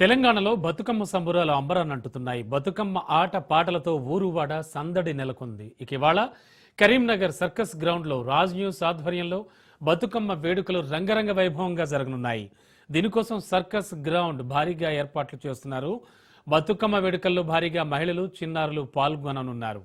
తెలంగాణలో బతుకమ్మ సంబురాలు అంబరాన్ని అంటుతున్నాయి బతుకమ్మ ఆట పాటలతో ఊరువాడ సందడి నెలకొంది. ఇక ఇవాళ కరీంనగర్ సర్కస్ గ్రౌండ్లో రాజ్ న్యూస్ ఆధ్వర్యంలో బతుకమ్మ వేడుకలు రంగరంగ వైభవంగా జరగనున్నాయి. దీనికోసం సర్కస్ గ్రౌండ్ భారీగా ఏర్పాట్లు చేస్తున్నారు. బతుకమ్మ వేడుకల్లో భారీగా మహిళలు చిన్నారులు పాల్గొననున్నారు.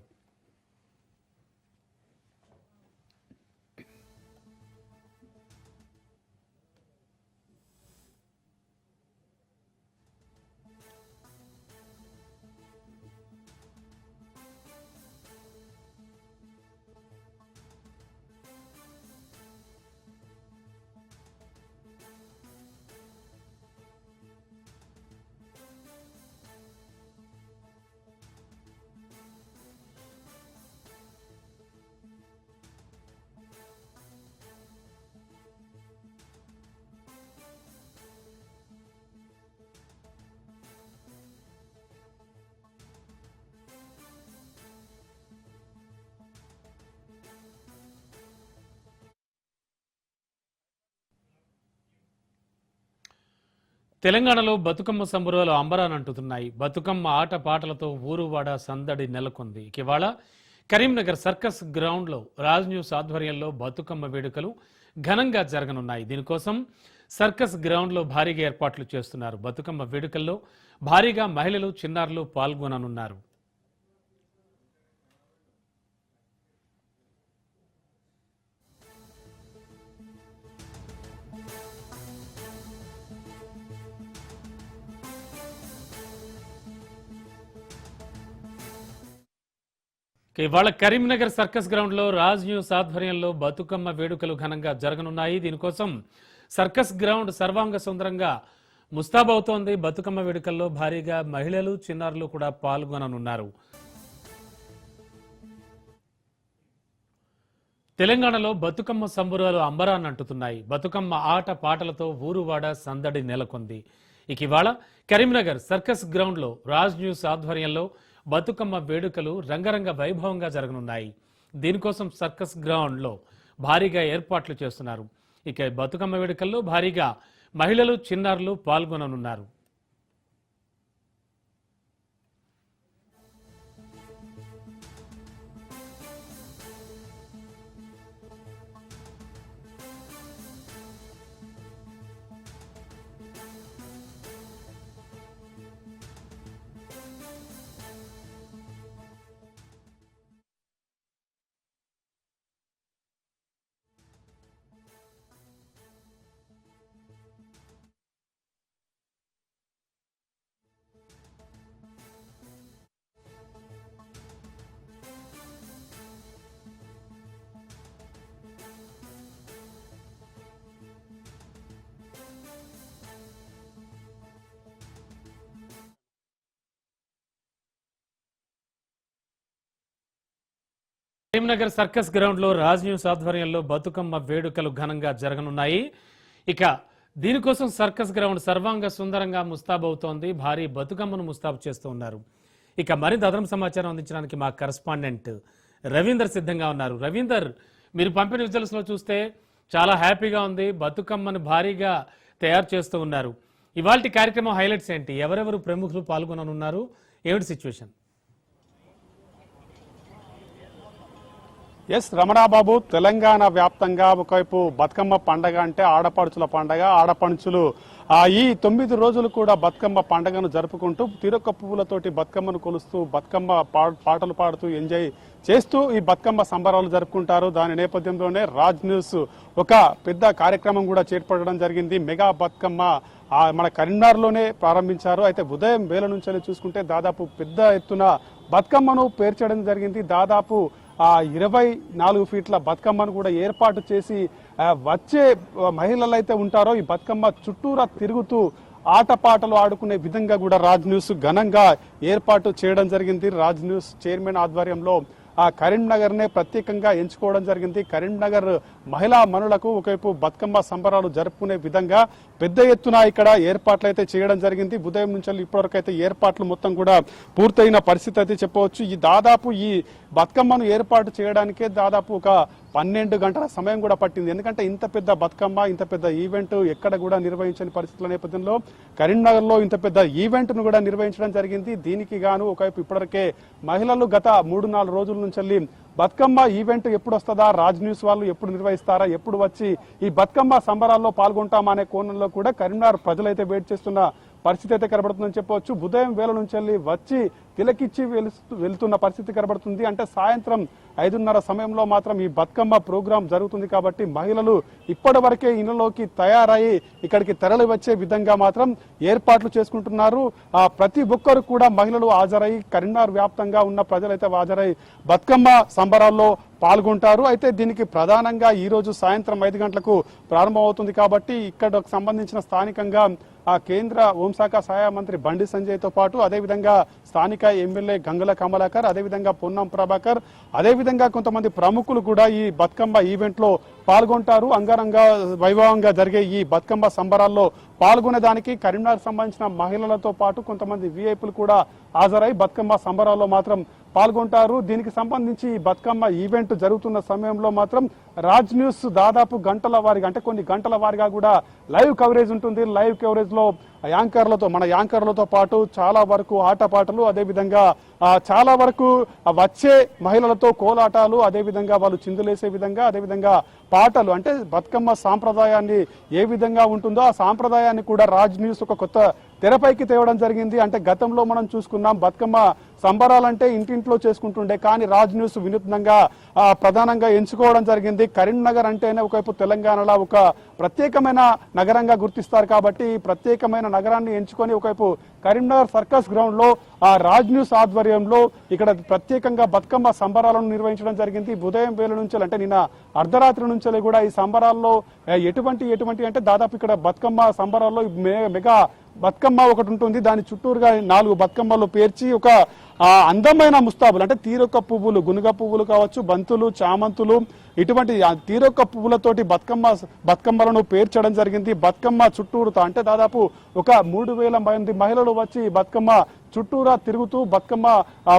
తెలంగాణలో బతుకమ్మ సంబరాలు అంబరానంటుతున్నాయి. బతుకమ్మ ఆట పాటలతో ఊరువాడ సందడి నెలకొంది. ఇక ఇవాళ కరీంనగర్ సర్కస్ గ్రౌండ్లో రాజ్ న్యూస్ ఆధ్వర్యంలో బతుకమ్మ వేడుకలు ఘనంగా జరగనున్నాయి. దీనికోసం సర్కస్ గ్రౌండ్లో భారీగా ఏర్పాట్లు చేస్తున్నారు. బతుకమ్మ వేడుకల్లో భారీగా మహిళలు చిన్నారులు పాల్గొననున్నారు. ఇవాళ కరీంనగర్ సర్కస్ గ్రౌండ్లో రాజ్ న్యూస్ ఆధ్వర్యంలో బతుకమ్మ వేడుకలు ఘనంగా జరగనున్నాయి. దీనికోసం సర్కస్ గ్రౌండ్ సర్వాంగ సుందరంగా ముస్తాబవుతోంది. బతుకమ్మ వేడుకల్లో భారీగా మహిళలు చిన్నారులు కూడా పాల్గొననున్నారు. తెలంగాణలో బతుకమ్మ సంబురాలు అంబరాన్నంటుతున్నాయి. బతుకమ్మ ఆట పాటలతో ఊరువాడ సందడి నెలకొంది. ఇక ఇవాళ కరీంనగర్ సర్కస్ గ్రౌండ్లో రాజ్ న్యూస్ ఆధ్వర్యంలో బతుకమ్మ వేడుకలు రంగరంగ వైభవంగా జరగనున్నాయి. దీనికోసం సర్కస్ గ్రౌండ్లో భారీగా ఏర్పాట్లు చేస్తున్నారు. ఇక బతుకమ్మ వేడుకల్లో భారీగా మహిళలు చిన్నారులు పాల్గొననున్నారు. కరీంనగర్ సర్కస్ గ్రౌండ్లో రాజ్ న్యూస్ ఆధ్వర్యంలో బతుకమ్మ వేడుకలు ఘనంగా జరగనున్నాయి. ఇక దీనికోసం సర్కస్ గ్రౌండ్ సర్వాంగ సుందరంగా ముస్తాబవుతోంది. భారీ బతుకమ్మను ముస్తాబు చేస్తూ ఉన్నారు. ఇక మరింత అదనం సమాచారం అందించడానికి మా కరస్పాండెంట్ రవీందర్ సిద్ధంగా ఉన్నారు. రవీందర్ మీరు పంపిన విజువల్స్లో చూస్తే చాలా హ్యాపీగా ఉంది. బతుకమ్మను భారీగా తయారు చేస్తూ ఉన్నారు. ఇవాళ కార్యక్రమం హైలైట్స్ ఏంటి? ఎవరెవరు ప్రముఖులు పాల్గొననున్నారు? ఏమిటి సిచ్యువేషన్ ఎస్ రమణాబాబు తెలంగాణ వ్యాప్తంగా ఒకవైపు బతుకమ్మ పండగ అంటే ఆడపడుచుల పండగ ఆడపడుచులు. ఈ తొమ్మిది రోజులు కూడా బతుకమ్మ పండగను జరుపుకుంటూ తిరొక్క పువ్వులతోటి బతుకమ్మను కొలుస్తూ బతుకమ్మ పాటలు పాడుతూ ఎంజాయ్ చేస్తూ ఈ బతుకమ్మ సంబరాలు జరుపుకుంటారు. దాని నేపథ్యంలోనే రాజ్ న్యూస్ ఒక పెద్ద కార్యక్రమం కూడా చేపట్టడం జరిగింది. మెగా బతుకమ్మ మన కరీంనగర్లోనే ప్రారంభించారు. అయితే ఉదయం వేల నుంచి చూసుకుంటే దాదాపు పెద్ద ఎత్తున బతుకమ్మను పేర్చడం జరిగింది. దాదాపు ఇరవై నాలుగు ఫీట్ల బతుకమ్మను కూడా ఏర్పాటు చేసి వచ్చే మహిళలు అయితే ఉంటారో ఈ బతుకమ్మ చుట్టూరా తిరుగుతూ ఆటపాటలు ఆడుకునే విధంగా కూడా రాజ్ న్యూస్ ఘనంగా ఏర్పాటు చేయడం జరిగింది. రాజ్ న్యూస్ చైర్మన్ ఆధ్వర్యంలో ఆ కరీంనగర్నే ప్రత్యేకంగా ఎంచుకోవడం జరిగింది. కరీంనగర్ మహిళా మనులకు ఒకవైపు బతుకమ్మ సంబరాలు జరుపుకునే విధంగా పెద్ద ఎత్తున ఇక్కడ ఏర్పాట్లు అయితే చేయడం జరిగింది. ఉదయం నుంచి ఇప్పటివరకు అయితే ఏర్పాట్లు మొత్తం కూడా పూర్తయిన పరిస్థితి అయితే చెప్పవచ్చు. ఈ దాదాపు ఈ బతుకమ్మను ఏర్పాటు చేయడానికే దాదాపు ఒక పన్నెండు గంటల సమయం కూడా పట్టింది. ఎందుకంటే ఇంత పెద్ద బతుకమ్మ ఇంత పెద్ద ఈవెంట్ ఎక్కడ కూడా నిర్వహించని పరిస్థితుల నేపథ్యంలో కరీంనగర్లో ఇంత పెద్ద ఈవెంట్ను కూడా నిర్వహించడం జరిగింది. దీనికి గాను ఒకవైపు ఇప్పటివరకే మహిళలు గత మూడు నాలుగు రోజుల నుంచి బతుకమ్మ ఈవెంట్ ఎప్పుడు వస్తుందా రాజ్ న్యూస్ వాళ్ళు ఎప్పుడు నిర్వహిస్తారా ఎప్పుడు వచ్చి ఈ బతుకమ్మ సంబరాల్లో పాల్గొంటామా అనే కోణంలో కూడా కరీంనగర్ ప్రజలైతే వెయిట్ చేస్తున్న పరిస్థితి అయితే కనబడుతుందని చెప్పవచ్చు. ఉదయం వేల నుంచి వెళ్ళి వచ్చి తిలకిచ్చి వెలుస్తూ- వెళ్తున్న పరిస్థితి కనబడుతుంది. అంటే సాయంత్రం ఐదున్నర సమయంలో మాత్రం ఈ బతుకమ్మ ప్రోగ్రాం జరుగుతుంది కాబట్టి మహిళలు ఇప్పటి వరకే ఇళ్ళలోకి తయారై ఇక్కడికి తరలి వచ్చే విధంగా మాత్రం ఏర్పాట్లు చేసుకుంటున్నారు. ప్రతి ఒక్కరు కూడా మహిళలు హాజరై కరీంనగర్ వ్యాప్తంగా ఉన్న ప్రజలైతే హాజరై బతుకమ్మ సంబరాల్లో పాల్గొంటారు. అయితే దీనికి ప్రధానంగా ఈ రోజు సాయంత్రం ఐదు గంటలకు ప్రారంభమవుతుంది కాబట్టి ఇక్కడ సంబంధించిన స్థానికంగా ఆ కేంద్ర హోంశాఖ సహాయ మంత్రి బండి సంజయ్తో పాటు అదేవిధంగా స్థానిక ఎమ్మెల్యే గంగుల కమలాకర్ అదేవిధంగా పొన్నం ప్రభాకర్ అదేవిధంగా కొంతమంది ప్రముఖులు కూడా ఈ బతుకమ్మ ఈవెంట్లో పాల్గొంటారు. అంగరంగ వైభవంగా జరిగే ఈ బతుకమ్మ సంబరాల్లో పాల్గొనేదానికి కరీంనగర్ సంబంధించిన మహిళలతో పాటు కొంతమంది వీఐపీలు కూడా హాజరై బతుకమ్మ సంబరాల్లో మాత్రం పాల్గొంటారు. దీనికి సంబంధించి ఈ బతుకమ్మ ఈవెంట్ జరుగుతున్న సమయంలో మాత్రం రాజ్ న్యూస్ దాదాపు గంటల వారిగా అంటే కొన్ని గంటల వారిగా కూడా లైవ్ కవరేజ్ ఉంటుంది. లైవ్ కవరేజ్లో యాంకర్లతో మన యాంకర్లతో పాటు చాలా వరకు ఆటపాటలు అదేవిధంగా చాలా వరకు వచ్చే మహిళలతో కోలాటాలు అదేవిధంగా వాళ్ళు చిందులేసే విధంగా అదేవిధంగా పాటలు అంటే బతుకమ్మ సాంప్రదాయాన్ని ఏ విధంగా ఉంటుందో ఆ సాంప్రదాయాన్ని కూడా రాజ్ న్యూస్ ఒక కొత్త తెరపైకి తేవడం జరిగింది. అంటే గతంలో మనం చూసుకున్నాం బతుకమ్మ సంబరాలంటే ఇంటింట్లో చేసుకుంటుండే కానీ రాజ్ న్యూస్ వినూత్నంగా ప్రధానంగా ఎంచుకోవడం జరిగింది. కరీంనగర్ అంటేనే ఒకవైపు తెలంగాణలో ఒక ప్రత్యేకమైన నగరంగా గుర్తిస్తారు కాబట్టి ఈ ప్రత్యేకమైన నగరాన్ని ఎంచుకొని ఒకవైపు కరీంనగర్ సర్కస్ గ్రౌండ్లో ఆ రాజ్ న్యూస్ ఆధ్వర్యంలో ఇక్కడ ప్రత్యేకంగా బతుకమ్మ సంబరాలను నిర్వహించడం జరిగింది. ఉదయం వేల నుంచి అంటే నిన్న అర్ధరాత్రి నుంచి కూడా ఈ సంబరాల్లో ఎటువంటి ఎటువంటి అంటే దాదాపు ఇక్కడ బతుకమ్మ సంబరాల్లో మెగా బతుకమ్మ ఒకటి ఉంటుంది. దాని చుట్టూరుగా నాలుగు బతుకమ్మలు పేర్చి ఒక అందమైన ముస్తాబులు అంటే తీరొక్క పువ్వులు గునుగ పువ్వులు కావచ్చు బంతులు చామంతులు ఇటువంటి తీరొక్క పువ్వులతోటి బతుకమ్మ బతుకమ్మలను పేర్చడం జరిగింది. బతుకమ్మ చుట్టూరుతా అంటే దాదాపు ఒక మూడు వేల మంది మహిళలు వచ్చి బతుకమ్మ చుట్టూరా తిరుగుతూ బతుకమ్మ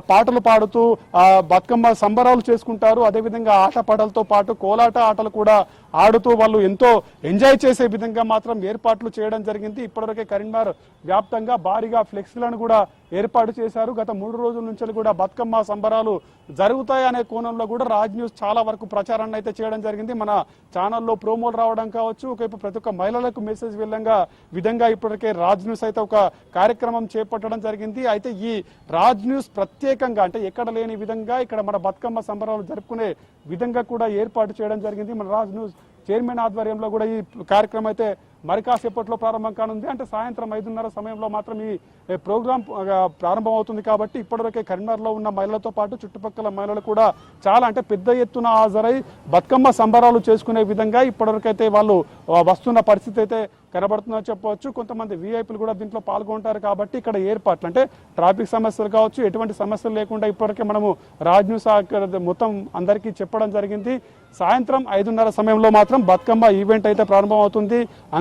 పాటలు పాడుతూ ఆ, బతుకమ్మ సంబరాలు చేసుకుంటారు. అదేవిధంగా ఆటపాటలతో పాటు కోలాట ఆటలు కూడా ఆడుతూ వాళ్ళు ఎంతో ఎంజాయ్ చేసే విధంగా మాత్రం ఏర్పాట్లు చేయడం జరిగింది. ఇప్పటివరకే కరీంనగర్ వ్యాప్తంగా భారీగా ఫ్లెక్సీలను కూడా ఏర్పాటు చేశారు. గత మూడు రోజుల నుంచి కూడా బతుకమ్మ సంబరాలు జరుగుతాయి అనే కోణంలో కూడా రాజ్ న్యూస్ చాలా వరకు ప్రచారాన్ని అయితే చేయడం జరిగింది. మన ఛానల్లో ప్రోమోలు రావడం కావచ్చు ఒకవైపు ప్రతి ఒక్క మహిళలకు మెసేజ్ వెళ్ళంగా విధంగా ఇప్పటికే రాజ్ న్యూస్ అయితే ఒక కార్యక్రమం చేపట్టడం జరిగింది. అయితే ఈ రాజ్ న్యూస్ ప్రత్యేకంగా అంటే ఎక్కడ లేని విధంగా ఇక్కడ మన బతుకమ్మ సంబరాలు జరుపుకునే విధంగా కూడా ఏర్పాటు చేయడం జరిగింది. మన రాజ్ న్యూస్ చైర్మన్ ఆధ్వర్యంలో కూడా ఈ కార్యక్రమం అయితే మరి కాసేపట్లో ప్రారంభం కానుంది. అంటే సాయంత్రం ఐదున్నర సమయంలో మాత్రం ఈ ప్రోగ్రాం ప్రారంభం అవుతుంది కాబట్టి ఇప్పటివరకే కరీంనగర్లో ఉన్న మహిళలతో పాటు చుట్టుపక్కల మహిళలు కూడా చాలా అంటే పెద్ద ఎత్తున హాజరై బతుకమ్మ సంబరాలు చేసుకునే విధంగా ఇప్పటివరకైతే వాళ్ళు వస్తున్న పరిస్థితి అయితే కనబడుతుందని చెప్పవచ్చు. కొంతమంది వీఐపీలు కూడా దీంట్లో పాల్గొంటారు కాబట్టి ఇక్కడ ఏర్పాట్లు అంటే ట్రాఫిక్ సమస్యలు కావచ్చు ఎటువంటి సమస్యలు లేకుండా ఇప్పటివరకే మనము రాజ్ న్యూస్ మొత్తం అందరికీ చెప్పడం జరిగింది. సాయంత్రం ఐదున్నర సమయంలో మాత్రం బతుకమ్మ ఈవెంట్ అయితే ప్రారంభం అవుతుంది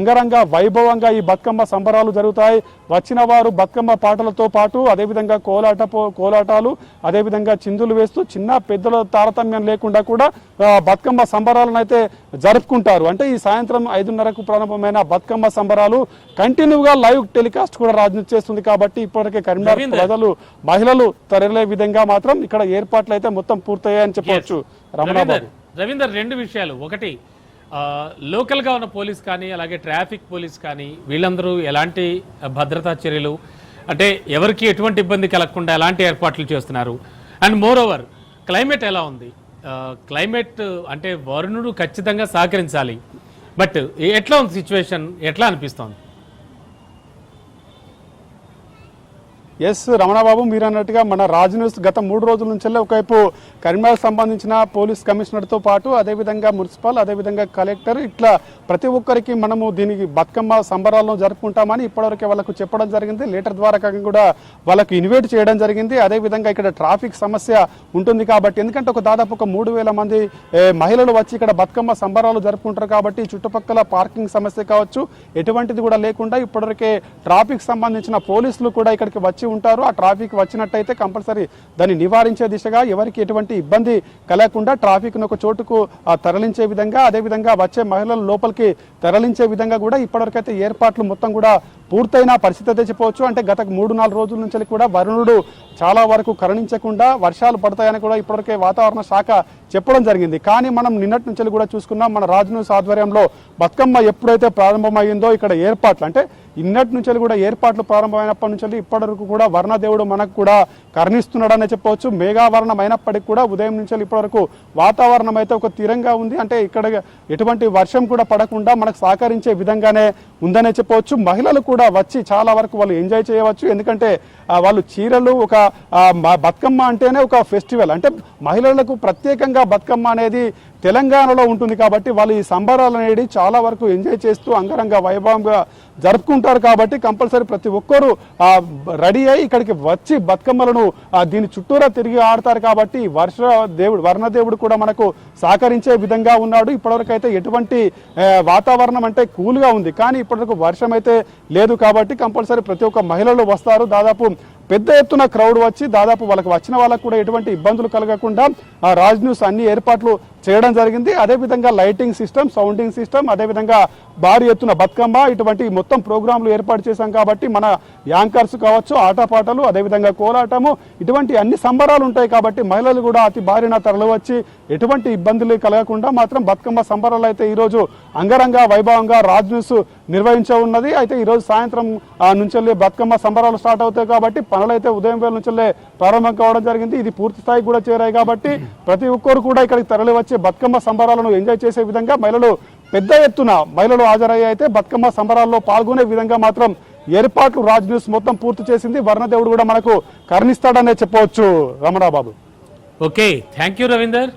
అంగరంగ వైభవంగా ఈ బతుకమ్మ సంబరాలు జరుగుతాయి. వచ్చిన వారు బతుకమ్మ పాటలతో పాటు అదేవిధంగా కోలాట కోలాటాలు అదేవిధంగా చిందులు వేస్తూ చిన్న పెద్దల తారతమ్యం లేకుండా కూడా బతుకమ్మ సంబరాలను అయితే జరుపుకుంటారు. అంటే ఈ సాయంత్రం ఐదున్నరకు ప్రారంభమైన బతుకమ్మ సంబరాలు కంటిన్యూగా లైవ్ టెలికాస్ట్ కూడా రాజనీతి చేస్తుంది కాబట్టి ఇప్పటికే కరీంనగర్. ప్రజలు మహిళలు తరలే విధంగా మాత్రం ఇక్కడ ఏర్పాట్లు అయితే మొత్తం పూర్తయ్యాయని చెప్పవచ్చు. రమణాబాబు రవీందర్ రెండు విషయాలు. ఒకటి లోకల్గా ఉన్న పోలీస్ కానీ అలాగే ట్రాఫిక్ పోలీస్ కానీ వీళ్ళందరూ ఎలాంటి భద్రతా చర్యలు? అంటే ఎవరికి ఎటువంటి ఇబ్బంది కలగకుండా ఎలాంటి ఏర్పాట్లు చేస్తున్నారు? అండ్ మోర్ ఓవర్ క్లైమేట్ ఎలా ఉంది? క్లైమేట్ అంటే వరుణుడు ఖచ్చితంగా సహకరించాలి. బట్ ఎట్లా ఉంది సిచ్యువేషన్? ఎట్లా అనిపిస్తోంది? ఎస్ రమణబాబు మీరు అన్నట్టుగా మన రాజ్ న్యూస్ గత మూడు రోజుల నుంచి ఒకవైపు కరీంనగర్ సంబంధించిన పోలీస్ కమిషనర్తో పాటు అదేవిధంగా మున్సిపల్ అదేవిధంగా కలెక్టర్ ఇట్లా ప్రతి ఒక్కరికి మనము దీనికి బతుకమ్మ సంబరాలను జరుపుకుంటామని ఇప్పటివరకు వాళ్ళకు చెప్పడం జరిగింది. లేటర్ ద్వారా కూడా వాళ్ళకు ఇన్వైట్ చేయడం జరిగింది. అదేవిధంగా ఇక్కడ ట్రాఫిక్ సమస్య ఉంటుంది కాబట్టి ఎందుకంటే ఒక దాదాపు ఒక మూడు వేల మంది మహిళలు వచ్చి ఇక్కడ బతుకమ్మ సంబరాలు జరుపుకుంటారు కాబట్టి చుట్టుపక్కల పార్కింగ్ సమస్య కావచ్చు ఎటువంటిది కూడా లేకుండా ఇప్పటివరకే ట్రాఫిక్ సంబంధించిన పోలీసులు కూడా ఇక్కడికి వచ్చి ఉంటారు ఆ ట్రాఫిక్ వచ్చినట్టయితే కంపల్సరీ దాన్ని నివారించే దిశగా ఎవరికి ఎటువంటి ఇబ్బంది కలగకుండా ట్రాఫిక్ ఒక చోటుకు ఆ, తరలించే విధంగా అదేవిధంగా వచ్చే మహిళలు లోపలికి తరలించే విధంగా కూడా ఇప్పటివరకైతే ఏర్పాట్లు మొత్తం కూడా పూర్తయిన పరిస్థితి అయితే చెప్పవచ్చు. అంటే గత మూడు నాలుగు రోజుల నుంచి కూడా వరుణుడు చాలా వరకు కరుణించకుండా వర్షాలు పడతాయని కూడా ఇప్పటివరకే వాతావరణ శాఖ చెప్పడం జరిగింది. కానీ మనం నిన్నటి నుంచి కూడా చూసుకున్నాం మన రాజ్ ఆధ్వర్యంలో బతుకమ్మ ఎప్పుడైతే ప్రారంభమైందో ఇక్కడ ఏర్పాట్లు అంటే ఇన్నటి నుంచి కూడా ఏర్పాట్లు ప్రారంభమైనప్పటి నుంచి ఇప్పటి వరకు కూడా వర్ణదేవుడు మనకు కూడా కర్ణిస్తున్నాడనే చెప్పవచ్చు. మేఘావరణం అయినప్పటికీ కూడా ఉదయం నుంచి ఇప్పటి వరకు వాతావరణం అయితే ఒక తీరంగా ఉంది. అంటే ఇక్కడ ఎటువంటి వర్షం కూడా పడకుండా మనకు సహకరించే విధంగానే ఉందనే చెప్పవచ్చు. మహిళలు కూడా వచ్చి చాలా వరకు వాళ్ళు ఎంజాయ్ చేయవచ్చు. ఎందుకంటే వాళ్ళు చీరలు ఒక బతుకమ్మ అంటేనే ఒక ఫెస్టివల్. అంటే మహిళలకు ప్రత్యేకంగా బతుకమ్మ అనేది తెలంగాణలో ఉంటుంది కాబట్టి వాళ్ళు ఈ సంబరాలు అనేది చాలా వరకు ఎంజాయ్ చేస్తూ అంగరంగ వైభవంగా జరుపుకుంటారు కాబట్టి కంపల్సరీ ప్రతి ఒక్కరూ రెడీ అయ్యి ఇక్కడికి వచ్చి బతుకమ్మలను దీని చుట్టూరా తిరిగి ఆడతారు కాబట్టి వర్ష దేవుడు వర్ణదేవుడు కూడా మనకు సహకరించే విధంగా ఉన్నాడు. ఇప్పటివరకు అయితే ఎటువంటి వాతావరణం అంటే కూల్గా ఉంది. కానీ ఇప్పటివరకు వర్షం అయితే లేదు కాబట్టి కంపల్సరీ ప్రతి ఒక్క మహిళలు వస్తారు. దాదాపు పెద్ద ఎత్తున క్రౌడ్ వచ్చి దాదాపు వాళ్ళకి వచ్చిన వాళ్ళకు కూడా ఎటువంటి ఇబ్బందులు కలగకుండా రాజ్ న్యూస్ అన్ని ఏర్పాట్లు చేయడం జరిగింది. అదేవిధంగా లైటింగ్ సిస్టమ్ సౌండింగ్ సిస్టమ్ అదేవిధంగా భారీ ఎత్తున బతుకమ్మ ఇటువంటి మొత్తం ప్రోగ్రాంలు ఏర్పాటు చేశాం కాబట్టి మన యాంకర్స్ కావచ్చు ఆటపాటలు అదేవిధంగా కోలాటము ఇటువంటి అన్ని సంబరాలు ఉంటాయి కాబట్టి మహిళలు కూడా అతి భారీన తరలివచ్చి ఎటువంటి ఇబ్బందులు కలగకుండా మాత్రం బతుకమ్మ సంబరాలు అయితే ఈరోజు అంగరంగ వైభవంగా రాజ్ న్యూస్ నిర్వహించ ఉన్నది. అయితే ఈరోజు సాయంత్రం నుంచి నుంచెల్లి బతుకమ్మ సంబరాలు స్టార్ట్ అవుతాయి కాబట్టి పనులు అయితే ఉదయం వేల నుంచెల్లే ప్రారంభం కావడం జరిగింది. ఇది పూర్తి స్థాయికి కూడా చేరాయి కాబట్టి ప్రతి ఒక్కరు కూడా ఇక్కడికి తరలి వచ్చి బతుకమ్మ సంబరాలను ఎంజాయ్ చేసే విధంగా మహిళలు పెద్ద ఎత్తున మహిళలు హాజరయ్యి అయితే బతుకమ్మ సంబరాల్లో పాల్గొనే విధంగా మాత్రం ఏర్పాట్లు రాజ్ న్యూస్ మొత్తం పూర్తి చేసింది. వర్ణదేవుడు కూడా మనకు కరుణిస్తాడనే చెప్పవచ్చు. Ramanababu okay. Thank you Ravinder.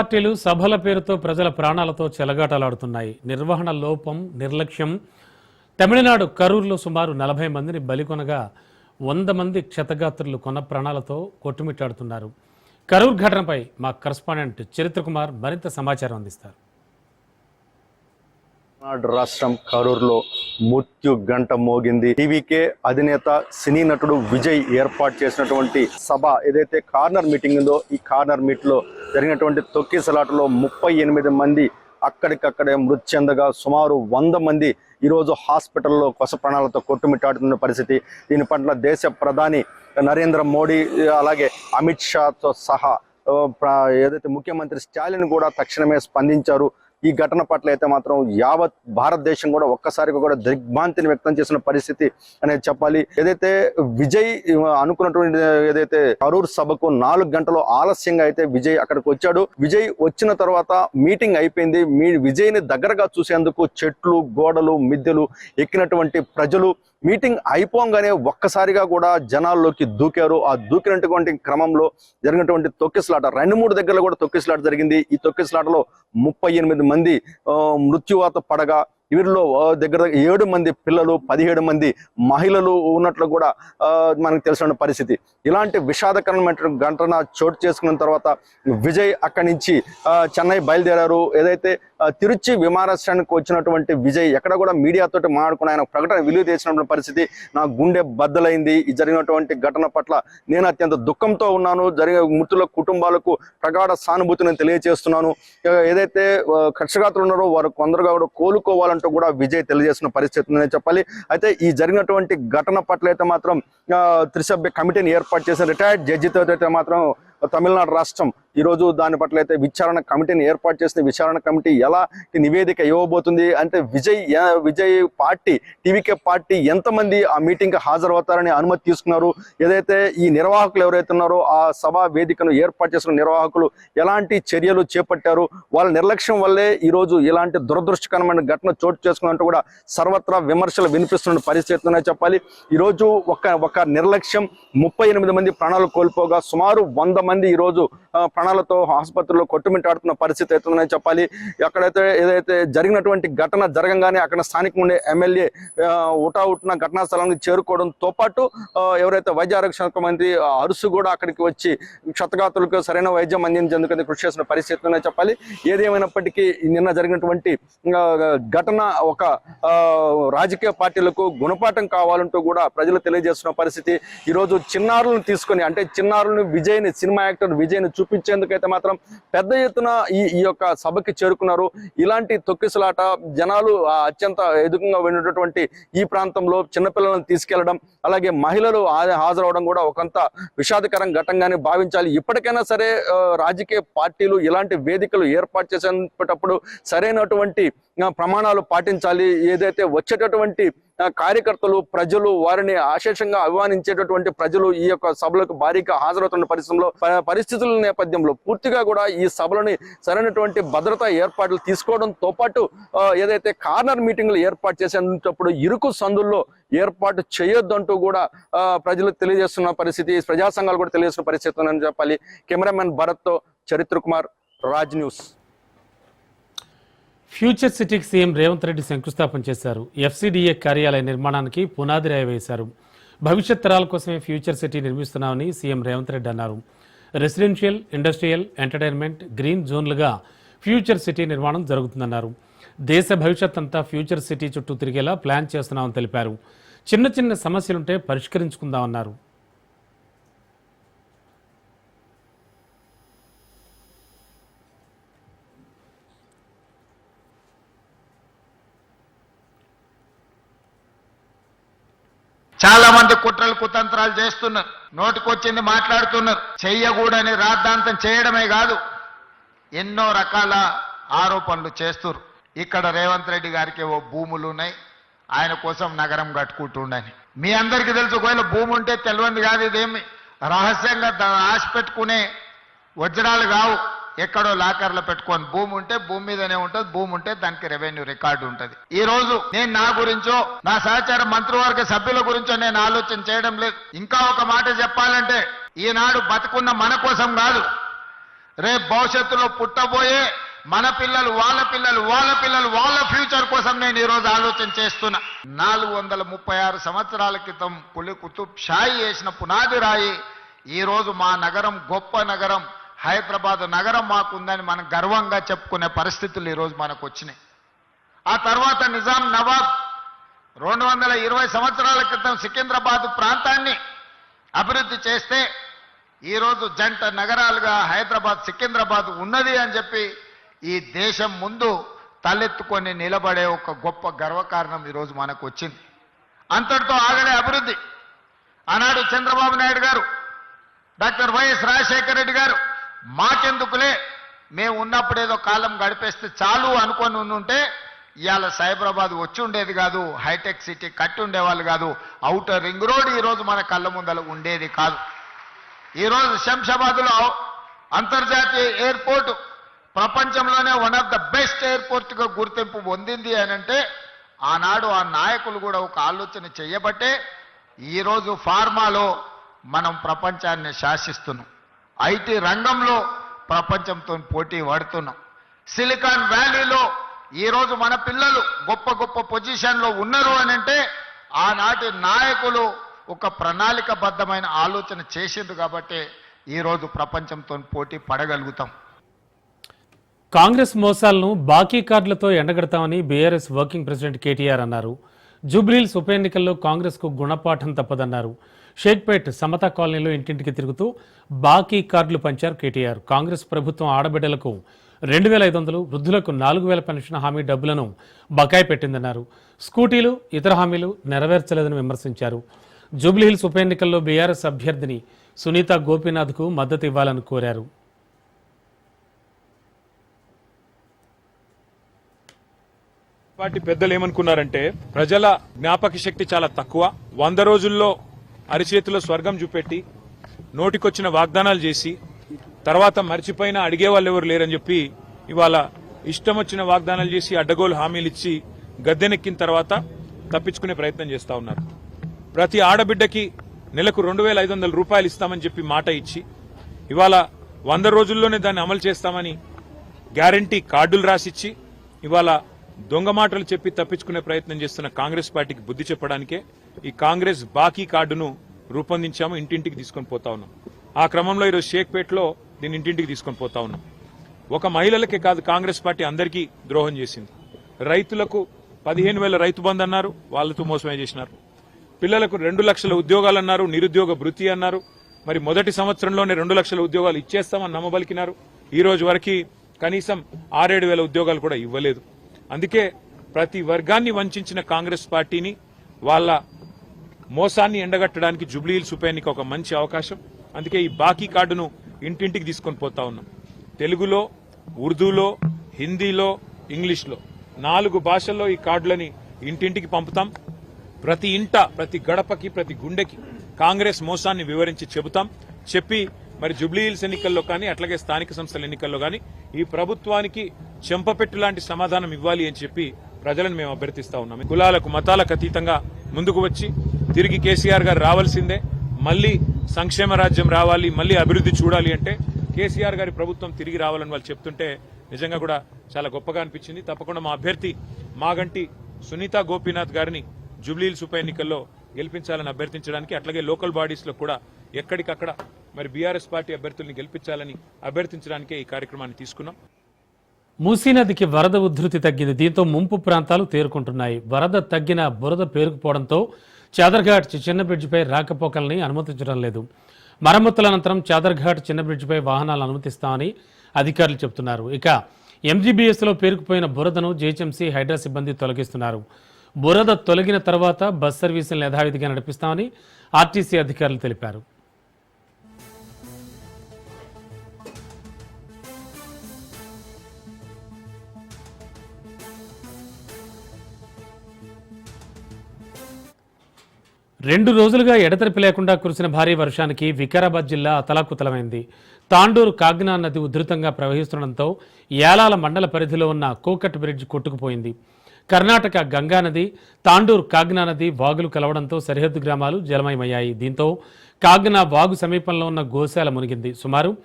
పార్టీలు సభల పేరుతో ప్రజల ప్రాణాలతో చెలగాటలాడుతున్నాయి. నిర్వహణ లోపం నిర్లక్ష్యం. తమిళనాడు కరూరులో సుమారు నలభై మందిని బలికొనగా వంద మంది క్షతగాత్రులు కొన్న ప్రాణాలతో కొట్టుమిట్టాడుతున్నారు. కరూర్ ఘటనపై మా కరస్పాండెంట్ చరిత్ర కుమార్ మరింత సమాచారం అందిస్తారు. తమిళనాడు రాష్ట్రం కరూరులో మృత్యు గంట మోగింది. టీవీకే అధినేత సినీ నటుడు విజయ్ ఏర్పాటు చేసినటువంటి సభ ఏదైతే కార్నర్ మీటింగ్ ఉందో ఈ కార్నర్ మీట్లో జరిగినటువంటి తొక్కిసలాటలో ముప్పై ఎనిమిది మంది అక్కడికక్కడే మృతి చెందగా సుమారు వంద మంది ఈరోజు హాస్పిటల్లో కొస ప్రాణాలతో కొట్టుమిట్టాడుతున్న పరిస్థితి. దీని పట్ల దేశ ప్రధాని నరేంద్ర మోడీ అలాగే అమిత్ షాతో సహా ఏదైతే ముఖ్యమంత్రి స్టాలిన్ కూడా తక్షణమే స్పందించారు. ఈ ఘటన పట్ల అయితే మాత్రం యావత్ భారతదేశం కూడా ఒక్కసారిగా కూడా దిగ్భ్రాంతిని వ్యక్తం చేసిన పరిస్థితి అనేది చెప్పాలి. ఏదైతే విజయ్ అనుకున్నటువంటి ఏదైతే కరూర్ సభకు నాలుగు గంటలు ఆలస్యంగా అయితే విజయ్ అక్కడికి వచ్చాడు. విజయ్ వచ్చిన తర్వాత మీటింగ్ అయిపోయింది. మీ విజయ్ని దగ్గరగా చూసేందుకు చెట్లు గోడలు మిద్దెలు ఎక్కినటువంటి ప్రజలు మీటింగ్ అయిపోగానే ఒక్కసారిగా కూడా జనాల్లోకి దూకారు. ఆ దూకినటువంటి క్రమంలో జరిగినటువంటి తొక్కిసలాట రెండు మూడు దగ్గరలో కూడా తొక్కిసలాట జరిగింది. ఈ తొక్కిసలాటలో ముప్పై ఎనిమిది మంది మృత్యువాత పడగా వీరిలో దగ్గర దగ్గర ఏడు మంది పిల్లలు పదిహేడు మంది మహిళలు ఉన్నట్లు కూడా మనకు తెలిసిన పరిస్థితి. ఇలాంటి విషాదకరమైన ఘటన చోటు చేసుకున్న తర్వాత విజయ్ అక్కడి నుంచి చెన్నై బయలుదేరారు. ఏదైతే తిరుచి విమానాశ్రయానికి వచ్చినటువంటి విజయ్ ఎక్కడ కూడా మీడియాతో మాట్లాడుకుని ఆయన ప్రకటన విలువ చేసినటువంటి పరిస్థితి నా గుండె బద్దలైంది. ఈ జరిగినటువంటి ఘటన పట్ల నేను అత్యంత దుఃఖంతో ఉన్నాను. జరిగే మృతుల కుటుంబాలకు ప్రగాఢ సానుభూతిని తెలియజేస్తున్నాను ఏదైతే కక్షగాతులు ఉన్నారో వారు కొందరుగా కూడా కోలుకోవాలంటూ కూడా విజయ్ తెలియజేసిన పరిస్థితి ఉందని చెప్పాలి. అయితే ఈ జరిగినటువంటి ఘటన పట్ల అయితే మాత్రం త్రిసభ్య కమిటీని ఏర్పాటు చేసిన రిటైర్డ్ జడ్జితో అయితే మాత్రం తమిళనాడు రాష్ట్రం. ఈరోజు దాని పట్ల అయితే విచారణ కమిటీని ఏర్పాటు చేసిన విచారణ కమిటీ ఎలా నివేదిక ఇవ్వబోతుంది అంటే Vijay Vijay party TVK party ఎంతమంది ఆ మీటింగ్కి హాజరవుతారని అనుమతి తీసుకున్నారు. ఏదైతే ఈ నిర్వాహకులు ఎవరైతే ఉన్నారో ఆ సభా వేదికను ఏర్పాటు చేసిన నిర్వాహకులు ఎలాంటి చర్యలు చేపట్టారు? వాళ్ళ నిర్లక్ష్యం వల్లే ఈరోజు ఇలాంటి దురదృష్టకరమైన ఘటన చోటు చేసుకున్నట్టు కూడా సర్వత్రా విమర్శలు వినిపిస్తున్న పరిస్థితి చెప్పాలి. ఈ రోజు ఒక ఒక నిర్లక్ష్యం ముప్పై ఎనిమిది మంది ప్రాణాలు కోల్పోగా సుమారు వంద మంది ఈ రోజు ప్రాణాలతో ఆసుపత్రిలో కొట్టుమిట్టాడుతున్న పరిస్థితి అవుతుందని చెప్పాలి. ఎక్కడైతే ఏదైతే జరిగినటువంటి ఘటన జరగంగానే అక్కడ స్థానికంగా ఉండే ఎమ్మెల్యే ఉటావుట్న ఘటనా స్థలానికి చేరుకోవడంతో పాటు ఎవరైతే వైద్య ఆరోగ్య శాఖ మంత్రి అరుసు కూడా అక్కడికి వచ్చి క్షతగాతులకు సరైన వైద్యం అందించేందుకు కృషి చేసిన పరిస్థితి ఉందని చెప్పాలి. ఏదేమైనప్పటికీ నిన్న జరిగినటువంటి ఘటన ఒక ఆ, రాజకీయ పార్టీలకు గుణపాఠం కావాలంటూ కూడా ప్రజలు తెలియజేస్తున్న పరిస్థితి. ఈరోజు చిన్నారులను తీసుకొని అంటే చిన్నారులను విజయ్ని సినిమా యాక్టర్ విజయ్ని చూపించేందుకైతే మాత్రం పెద్ద ఎత్తున ఈ ఈ యొక్క సభకి చేరుకున్నారు. ఇలాంటి తొక్కిసలాట జనాలు అత్యంత ఎదుకంగా వెళ్ళినటువంటి ఈ ప్రాంతంలో చిన్నపిల్లలను తీసుకెళ్ళడం అలాగే మహిళలు హాజరవడం కూడా ఒకంత విషాదకరం ఘటంగానే భావించాలి. ఇప్పటికైనా సరే రాజకీయ పార్టీలు ఇలాంటి వేదికలు ఏర్పాటు చేసేటప్పుడు సరైనటువంటి ప్రమాణాలు పాటించాలి. ఏదైతే వచ్చేటటువంటి కార్యకర్తలు ప్రజలు వారిని ఆశేషంగా అభిమానించేటటువంటి ప్రజలు ఈ యొక్క సభలకు భారీగా హాజరవుతున్న పరిస్థితుల్లో పరిస్థితుల నేపథ్యంలో పూర్తిగా కూడా ఈ సభలని సరైనటువంటి భద్రతా ఏర్పాట్లు తీసుకోవడంతో పాటు ఏదైతే కార్నర్ మీటింగ్లు ఏర్పాటు చేసేటప్పుడు ఇరుకు సందుల్లో ఏర్పాటు చేయొద్దంటూ కూడా ప్రజలు తెలియజేస్తున్న పరిస్థితి ప్రజా సంఘాలు కూడా తెలియజేస్తున్న పరిస్థితి ఉందని చెప్పాలి. కెమెరామెన్ భరత్తో చరిత్ర కుమార్ రాజ్ న్యూస్. ఫ్యూచర్ సిటీకి సీఎం రేవంత్ రెడ్డి శంకుస్థాపన చేశారు. ఎఫ్సిడిఏ కార్యాలయ నిర్మాణానికి పునాది రాయి వేశారు. భవిష్యత్ తరాల కోసమే ఫ్యూచర్ సిటీ నిర్మిస్తున్నామని సీఎం రేవంత్ రెడ్డి అన్నారు. రెసిడెన్షియల్ ఇండస్ట్రియల్ ఎంటర్టైన్మెంట్ గ్రీన్ జోన్లుగా ఫ్యూచర్ సిటీ నిర్మాణం జరుగుతుందన్నారు. దేశ భవిష్యత్ అంతా ఫ్యూచర్ సిటీ చుట్టూ తిరిగేలా ప్లాన్ చేస్తున్నామని తెలిపారు. చిన్న చిన్న సమస్యలుంటే పరిష్కరించుకుందామన్నారు చాలా మంది కుట్రలు కుతంత్రాలు చేస్తున్నారు. నోటికొచ్చింది మాట్లాడుతున్నారు. చెయ్యకూడని రాద్ధాంతం చేయడమే కాదు ఎన్నో రకాల ఆరోపణలు చేస్తున్నారు. ఇక్కడ రేవంత్ రెడ్డి గారికి ఓ భూములు ఉన్నాయి. ఆయన కోసం నగరం కట్టుకుంటుండని. మీ అందరికీ తెలుసు ఒకవేళ భూమి ఉంటే తెలియంది కాదు ఇదేమి. రహస్యంగా ఆశ పెట్టుకునే వజ్రాలు కావు. ఎక్కడో లాకర్లో పెట్టుకొని భూమి ఉంటే భూమి మీదనే ఉంటుంది భూమి ఉంటే దానికి రెవెన్యూ రికార్డు ఉంటుంది. ఈ రోజు నేను నా గురించో నా సహచార మంత్రివర్గ సభ్యుల గురించో నేను ఆలోచన చేయడం లేదు. ఇంకా ఒక మాట చెప్పాలంటే ఈనాడు బతుకున్న మన కోసం కాదు. రేపు భవిష్యత్తులో పుట్టబోయే మన పిల్లలు వాళ్ళ పిల్లలు వాళ్ళ పిల్లలు వాళ్ళ ఫ్యూచర్ కోసం నేను ఈ రోజు ఆలోచన చేస్తున్నా. నాలుగు వందల ముప్పై ఆరు సంవత్సరాల క్రితం కులి కుతుబ్ షాయి వేసిన పునాది రాయి ఈ రోజు మా నగరం గొప్ప నగరం. హైదరాబాద్ నగరం మాకుందని మనం గర్వంగా చెప్పుకునే పరిస్థితులు ఈ రోజు మనకు వచ్చినాయి. ఆ తర్వాత నిజాం నవాబ్ రెండు వందల ఇరవై సంవత్సరాల క్రితం సికింద్రాబాద్ ప్రాంతాన్ని అభివృద్ధి చేస్తే ఈరోజు జంట నగరాలుగా హైదరాబాద్ సికింద్రాబాద్ ఉన్నది అని చెప్పి ఈ దేశం ముందు తలెత్తుకొని నిలబడే ఒక గొప్ప గర్వకారణం ఈరోజు మనకు వచ్చింది. అంతటితో ఆగలే అభివృద్ధి. ఆనాడు చంద్రబాబు నాయుడు గారు డాక్టర్ వైఎస్ రాజశేఖర రెడ్డి గారు మాకెందుకులే? మేము ఉన్నప్పుడు ఏదో కాలం గడిపేస్తే చాలు అనుకొని ఉంటే ఇవాళ సైబరాబాద్ వచ్చి ఉండేది కాదు హైటెక్ సిటీ కట్టి ఉండేవాళ్ళు కాదు అవుటర్ రింగ్ రోడ్ ఈరోజు మన కళ్ళ ముందల ఉండేది కాదు. ఈరోజు శంషాబాద్లో అంతర్జాతీయ ఎయిర్పోర్ట్ ప్రపంచంలోనే వన్ ఆఫ్ ద బెస్ట్ ఎయిర్పోర్ట్గా గుర్తింపు పొందింది అని అంటే ఆనాడు ఆ నాయకులు కూడా ఒక ఆలోచన చేయబట్టే ఈరోజు ఫార్మాలో మనం ప్రపంచాన్ని శాసిస్తున్నాం. ఐటీ రంగంలో ప్రపంచంతో పోటీ పడుతున్నాం సిలికాన్ వ్యాలీలో ఈరోజు మన పిల్లలు గొప్ప గొప్ప పొజిషన్లో ఉన్నారు అని అంటే ఆనాటి నాయకులు ఒక ప్రణాళికబద్ధమైన ఆలోచన చేసింది కాబట్టి ఈరోజు ప్రపంచంతో పోటీ పడగలుగుతాం. కాంగ్రెస్ మోసాలను బాకీ కార్డులతో ఎండగడతామని బీఆర్ఎస్ వర్కింగ్ ప్రెసిడెంట్ కేటీఆర్ అన్నారు. జూబ్లీల్స్ ఉప ఎన్నికల్లో కాంగ్రెస్కు గుణపాఠం తప్పదన్నారు. షేక్పేట్ సమతా కాలనీలో ఇంటింటికి తిరుగుతూ బాకీ కార్డులు పంచారు కేటీఆర్. కాంగ్రెస్ ప్రభుత్వం ఆడబిడ్డలకు రెండు వేల ఐదు వందలు వృద్ధులకు నాలుగు వేల పెన్షన్ హామీ డబ్బులను బకాయి పెట్టిందన్నారు. స్కూటీలు ఇతర హామీలు నెరవేర్చలేదని విమర్శించారు. జూబ్లీహిల్స్ ఉప ఎన్నికల్లో బీఆర్ఎస్ అభ్యర్థిని సునీత గోపీనాథ్కు మద్దతు ఇవ్వాలని కోరారు. పార్టీ పెద్దలు ఏమనుకున్నారంటే ప్రజల జ్ఞాపక శక్తి చాలా తక్కువ. వంద రోజుల్లో అరిచేతిలో స్వర్గం చూపెట్టి నోటికొచ్చిన వాగ్దానాలు చేసి తర్వాత మర్చిపోయిన అడిగే వాళ్ళు ఎవరు లేరని చెప్పి ఇవాళ ఇష్టం వచ్చిన వాగ్దానాలు చేసి అడ్డగోలు హామీలు ఇచ్చి గద్దెనెక్కిన తర్వాత తప్పించుకునే ప్రయత్నం చేస్తా ఉన్నారు. ప్రతి ఆడబిడ్డకి నెలకు రెండు వేల ఐదు వందల రూపాయలు ఇస్తామని చెప్పి మాట ఇచ్చి ఇవాళ వంద రోజుల్లోనే దాన్ని అమలు చేస్తామని గ్యారంటీ కార్డులు రాసిచ్చి ఇవాళ దొంగ మాటలు చెప్పి తప్పించుకునే ప్రయత్నం చేస్తున్న కాంగ్రెస్ పార్టీకి బుద్ధి చెప్పడానికే ఈ కాంగ్రెస్ బాకీ కార్డును రూపొందించాము ఇంటింటికి తీసుకొని పోతా ఉన్నాం. ఆ క్రమంలో ఈరోజు షేక్పేట్లో దీన్ని ఇంటింటికి తీసుకొని పోతా ఉన్నాం. ఒక మహిళలకే కాదు కాంగ్రెస్ పార్టీ అందరికీ ద్రోహం చేసింది. రైతులకు పదిహేను వేల రైతు బంధు అన్నారు వాళ్ళతో మోసమే చేసినారు. పిల్లలకు రెండు లక్షల ఉద్యోగాలు అన్నారు నిరుద్యోగ భృతి అన్నారు. మరి మొదటి సంవత్సరంలోనే రెండు లక్షల ఉద్యోగాలు ఇచ్చేస్తామని నమ్మబలికినారు. ఈ రోజు వరకు కనీసం ఆరేడు వేల ఉద్యోగాలు కూడా ఇవ్వలేదు. అందుకే ప్రతి వర్గాన్ని వంచిన కాంగ్రెస్ పార్టీని వాళ్ళ మోసాన్ని ఎండగట్టడానికి జుబ్లీహిల్స్ ఉప ఎన్నిక ఒక మంచి అవకాశం. అందుకే ఈ బాకీ కార్డును ఇంటింటికి తీసుకొని పోతా ఉన్నాం. తెలుగులో ఉర్దూలో హిందీలో ఇంగ్లీష్లో నాలుగు భాషల్లో ఈ కార్డులని ఇంటింటికి పంపుతాం. ప్రతి ఇంట ప్రతి గడపకి ప్రతి గుండెకి కాంగ్రెస్ మోసాన్ని వివరించి చెబుతాం. చెప్పి మరి జుబ్లీహిల్స్ ఎన్నికల్లో కానీ అట్లాగే స్థానిక సంస్థల ఎన్నికల్లో కానీ ఈ ప్రభుత్వానికి చెంపపెట్టు లాంటి సమాధానం ఇవ్వాలి అని చెప్పి ప్రజలను మేము అభ్యర్థిస్తా ఉన్నాం. కులాలకు మతాలకు అతీతంగా ముందుకు వచ్చి తిరిగి కేసీఆర్ గారు రావాల్సిందే. మళ్ళీ సంక్షేమ రాజ్యం రావాలి మళ్ళీ అభివృద్ధి చూడాలి అంటే కేసీఆర్ గారి ప్రభుత్వం తిరిగి రావాలని వాళ్ళు చెప్తుంటే నిజంగా కూడా చాలా గొప్పగా అనిపించింది. తప్పకుండా మా అభ్యర్థి మాగంటి సునీత గోపీనాథ్ గారిని జూబ్లీహిల్స్ ఉప ఎన్నికల్లో గెలిపించాలని అభ్యర్థించడానికి అట్లాగే లోకల్ బాడీస్లో కూడా ఎక్కడికక్కడ మరి బీఆర్ఎస్ పార్టీ అభ్యర్థుల్ని గెలిపించాలని అభ్యర్థించడానికే ఈ కార్యక్రమాన్ని తీసుకున్నాం. మూసీ నదికి వరద ఉధృతి తగ్గింది. దీంతో ముంపు ప్రాంతాలు తేరుకుంటున్నాయి. వరద తగ్గిన బురద పేరుకుపోవడంతో చాదర్ఘాట్ చిన్న బ్రిడ్జిపై రాకపోకల్ని అనుమతించడం లేదు. మరమ్మతుల అనంతరం చాదర్ఘాట్ చిన్న బ్రిడ్జిపై వాహనాలు అనుమతిస్తామని అధికారులు చెబుతున్నారు. ఇక ఎంజీబీఎస్లో పేరుకుపోయిన బురదను జీహెచ్ఎంసీ హైడ్రా సిబ్బంది తొలగిస్తున్నారు. బురద తొలగిన తర్వాత బస్ సర్వీసులను యథావిధిగా నడిపిస్తామని ఆర్టీసీ అధికారులు తెలిపారు. రెండు రోజులుగా ఎడతెరిపి లేకుండా కురిసిన భారీ వర్షానికి వికారాబాద్ జిల్లా అతలాకుతలమైంది తాండూరు కాగ్నా నది ఉధృతంగా ప్రవహిస్తుండటంతో యాలాల మండల పరిధిలో ఉన్న కోకట్ బ్రిడ్జ్ కొట్టుకుపోయింది. కర్ణాటక గంగా నది తాండూరు కాగ్నా నది వాగులు కలవడంతో సరిహద్దు గ్రామాలు జలమయమయ్యాయి. దీంతో కాగ్నా వాగు సమీపంలో ఉన్న గోశాల మునిగింది. సుమారు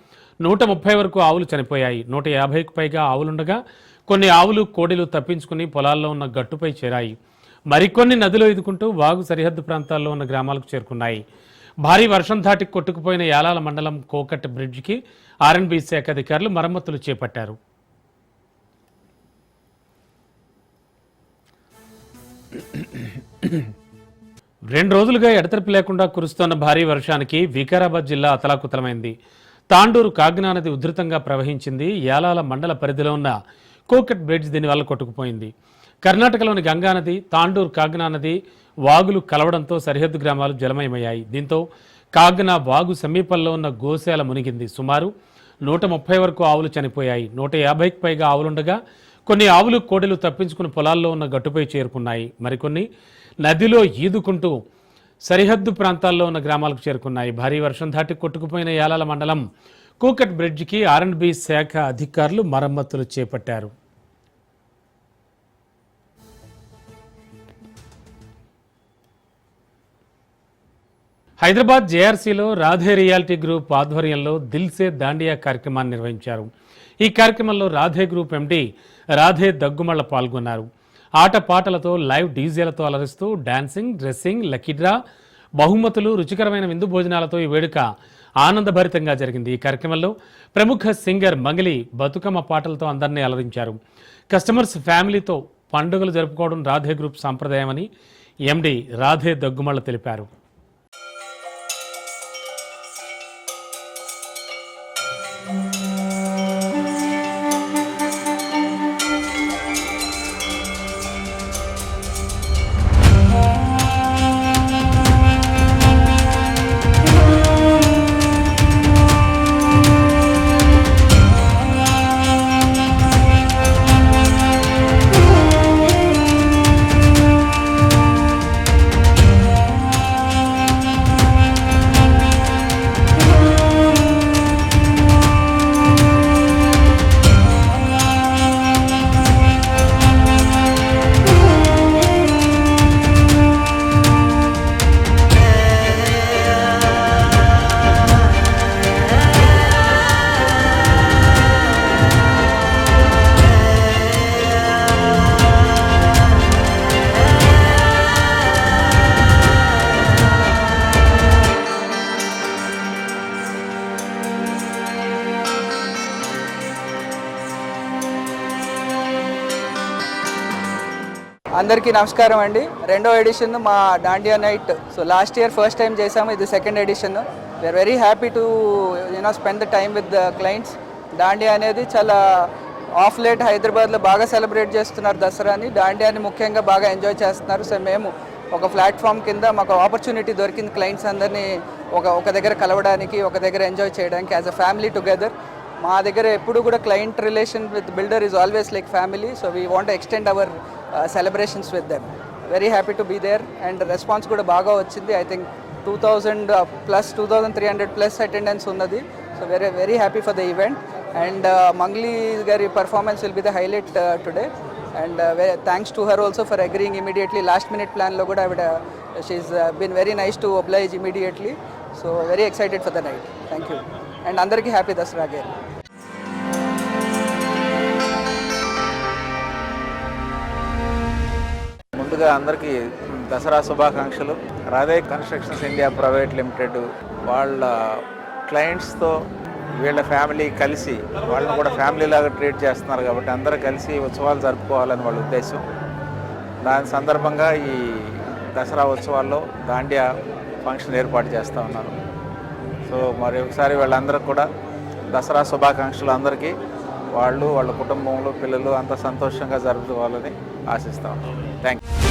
నూట ముప్పై వరకు ఆవులు చనిపోయాయి. నూట యాభైకు పైగా ఆవులుండగా కొన్ని ఆవులు కోడెలు తప్పించుకుని పొలాల్లో ఉన్న గట్టుపై చేరాయి. మరికొన్ని నదిలో ఎదుకుంటూ వాగు సరిహద్దు ప్రాంతాల్లో ఉన్న గ్రామాలకు చేరుకున్నాయి. భారీ వర్షం దాటి కొట్టుకుపోయిన యాలాల మండలం కోకట్ బ్రిడ్జికి ఆర్ఎన్బి శాఖ అధికారులు మరమ్మతులు చేపట్టారు. రెండు రోజులుగా ఎడతెరిపి లేకుండా కురుస్తున్న భారీ వర్షానికి వికారాబాద్ జిల్లా అతలాకుతలమైంది. తాండూరు కాగ్నా నది ఉధృతంగా ప్రవహించింది. యాలాల మండల పరిధిలో ఉన్న కోకట్ బ్రిడ్జ్ దీనివల్ల కొట్టుకుపోయింది. కర్ణాటకలోని గంగా నది తాండూర్ కాగ్నా నది వాగులు కలవడంతో సరిహద్దు గ్రామాలు జలమయమయ్యాయి. దీంతో కాగ్నా వాగు సమీపంలో ఉన్న గోశాల మునిగింది. సుమారు నూట ముప్పై వరకు ఆవులు చనిపోయాయి. నూట యాభైకి పైగా ఆవులుండగా కొన్ని ఆవులు కోడెలు తప్పించుకుని పొలాల్లో ఉన్న గట్టుపై చేరుకున్నాయి. మరికొన్ని నదిలో ఈదుకుంటూ సరిహద్దు ప్రాంతాల్లో ఉన్న గ్రామాలకు చేరుకున్నాయి. భారీ వర్షం దాటి కొట్టుకుపోయిన యాలాల మండలం కూకట్ బ్రిడ్జికి ఆర్ఎండ్బి శాఖ అధికారులు మరమ్మతులు చేపట్టారు. హైదరాబాద్ జేఆర్సీలో రాధే రియాలిటీ గ్రూప్ ఆధ్వర్యంలో దిల్సే దాండియా కార్యక్రమాన్ని నిర్వహించారు. ఈ కార్యక్రమంలో రాధే గ్రూప్ ఎండి రాధే దగ్గుమళ్ళ పాల్గొన్నారు. ఆట పాటలతో లైవ్ డీజేలతో అలరిస్తూ డాన్సింగ్ డ్రెస్సింగ్ లకిడ్రా బహుమతులు రుచికరమైన విందు భోజనాలతో ఈ వేడుక ఆనందభరితంగా జరిగింది. ఈ కార్యక్రమంలో ప్రముఖ సింగర్ మంగలి బతుకమ్మ పాటలతో అందరినీ అలరించారు. కస్టమర్స్ ఫ్యామిలీతో పండుగలు జరుపుకోవడం రాధే గ్రూప్ సాంప్రదాయమని ఎండి రాధే దగ్గుమళ్ళ తెలిపారు. అందరికీ నమస్కారం అండి. రెండో ఎడిషన్ మా Dandiya night so last year first time చేసాము ఇది second edition we're very happy to you know spend the time with the clients Dandiya అనేది చాలా ఆఫ్ లేట్ హైదరాబాద్లో బాగా సెలబ్రేట్ చేస్తున్నారు దసరాని. దాండియాని ముఖ్యంగా బాగా ఎంజాయ్ చేస్తున్నారు. సో మేము ఒక ప్లాట్ఫామ్ కింద మాకు ఆపర్చునిటీ దొరికింది క్లయింట్స్ అందరినీ ఒక ఒక దగ్గర కలవడానికి ఒక దగ్గర ఎంజాయ్ చేయడానికి యాజ్ అ ఫ్యామిలీ టుగెదర్ మా దగ్గర ఎప్పుడు కూడా client relation with builder is always like family so we want extend our celebrations with them very happy to be there and response కూడా బాగా వచ్చింది. I think two thousand plus two thousand three hundred plus attendance ఉన్నది. So very very happy for the event and Mangli గారి performance will be the highlight today and thanks to her also for agreeing immediately last minute ప్లాన్లో కూడా ఆవిడ she's been very nice to oblige immediately so very excited for the night thank you and అందరికీ happy Dasara again ముందుగా అందరికీ దసరా శుభాకాంక్షలు. Radhe constructions India private limited వాళ్ళ క్లయింట్స్తో వీళ్ళ ఫ్యామిలీ కలిసి వాళ్ళని కూడా ఫ్యామిలీ లాగా ట్రీట్ చేస్తున్నారు కాబట్టి అందరూ కలిసి ఉత్సవాలు జరుపుకోవాలని వాళ్ళ ఉద్దేశం. దాని సందర్భంగా ఈ దసరా ఉత్సవాల్లో దాండియా ఫంక్షన్ ఏర్పాటు చేస్తూ ఉన్నారు. సో మరి ఒకసారి వీళ్ళందరూ కూడా దసరా శుభాకాంక్షలు అందరికీ. వాళ్ళు వాళ్ళ కుటుంబంలో పిల్లలు అంత సంతోషంగా జరుపుకోవాలని ఆశిస్తాం థ్యాంక్ యూ